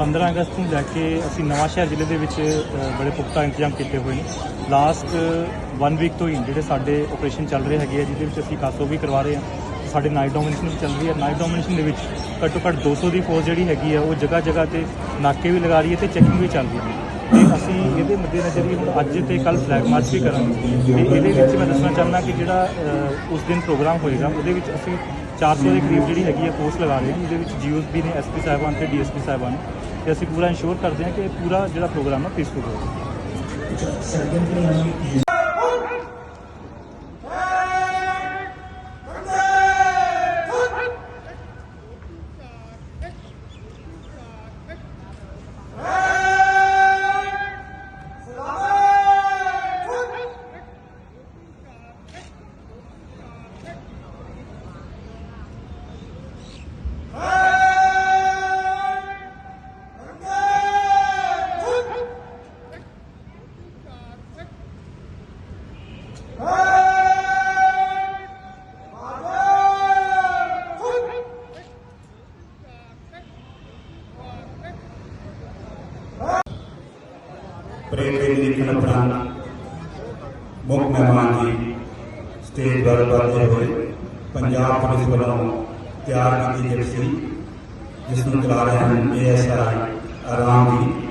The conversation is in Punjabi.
15 ਅਗਸਤ ਨੂੰ ਲੈ ਕੇ ਅਸੀਂ ਨਵਾਂ ਸ਼ਹਿਰ ਜ਼ਿਲ੍ਹੇ ਦੇ ਵਿੱਚ ਬੜੇ ਪੁਖਤਾ ਇੰਤਜ਼ਾਮ ਕੀਤੇ ਹੋਏ ਨੇ। ਲਾਸਟ 1 ਵੀਕ ਤੋਂ ਹੀ ਜਿਹੜੇ ਸਾਡੇ ਆਪਰੇਸ਼ਨ ਚੱਲ ਰਹੇ ਹੈਗੇ ਆ, ਜਿਹਦੇ ਵਿੱਚ ਅਸੀਂ ਕਾਸੋ ਵੀ ਕਰਵਾ ਰਹੇ ਹਾਂ ਸਾਡੇ ਨਾਈਟ ਡੋਮੀਨੇਸ਼ਨ ਵੀ ਚੱਲ ਰਹੀ ਹੈ ਨਾਈਟ ਡੋਮੀਨੇਸ਼ਨ ਦੇ ਵਿੱਚ ਘੱਟੋ ਘੱਟ 200 ਦੀ ਫੋਰਸ ਜਿਹੜੀ ਹੈਗੀ ਆ, ਉਹ ਜਗ੍ਹਾ ਜਗ੍ਹਾ ਤੇ ਨਾਕੇ ਵੀ ਲਗਾ ਰਹੀ ਹੈ ਤੇ ਚੈਕਿੰਗ ਵੀ ਚੱਲ ਰਹੀ ਹੈ। ਤੇ ਅਸੀਂ ਇਹਦੇ ਮੱਦੇਨਜ਼ਰ ਹੀ ਹੁਣ ਅੱਜ ਤੇ ਕੱਲ ਫਲੈਗ ਮਾਰਚ ਵੀ ਕਰਾਂਗੇ। ਤੇ ਇਹਦੇ ਵਿੱਚ ਮੈਂ ਦੱਸਣਾ ਚਾਹੁੰਦਾ ਕਿ ਜਿਹੜਾ ਉਸ ਦਿਨ ਪ੍ਰੋਗਰਾਮ ਹੋਏਗਾ, ਉਹਦੇ ਵਿੱਚ ਅਸੀਂ 400 ਦੇ ਕਰੀਬ ਜਿਹੜੀ ਹੈਗੀ ਹੈ ਫੋਰਸ ਲਗਾ ਰਹੇ ਹਾਂ। ਜਿਹਦੇ ਵਿੱਚ ਜੀਓਸ ਵੀ ਨੇ ਐਸਪੀ ਸਾਹਿਬਾਨ ਤੇ ਡੀਐਸਪੀ ਸਾਹਿਬਾਨ ਨੇ। ਤੇ ਅਸੀਂ ਪੂਰਾ ਇੰਸ਼ੋਰ ਕਰਦੇ ਹਾਂ ਕਿ ਇਹ ਪੂਰਾ ਜਿਹੜਾ ਪ੍ਰੋਗਰਾਮ ਹੈ ਪੀਸਫੁਲ ਹੋਵੇ। प्रेम निरीक्षण उपरांत मुख्य मेहमान जी, स्टेज पर बढ़ते हुए पंजाब पुलिस वालों तैयार की गई जिसमें चला रहे हैं ए एस आई आराम जी।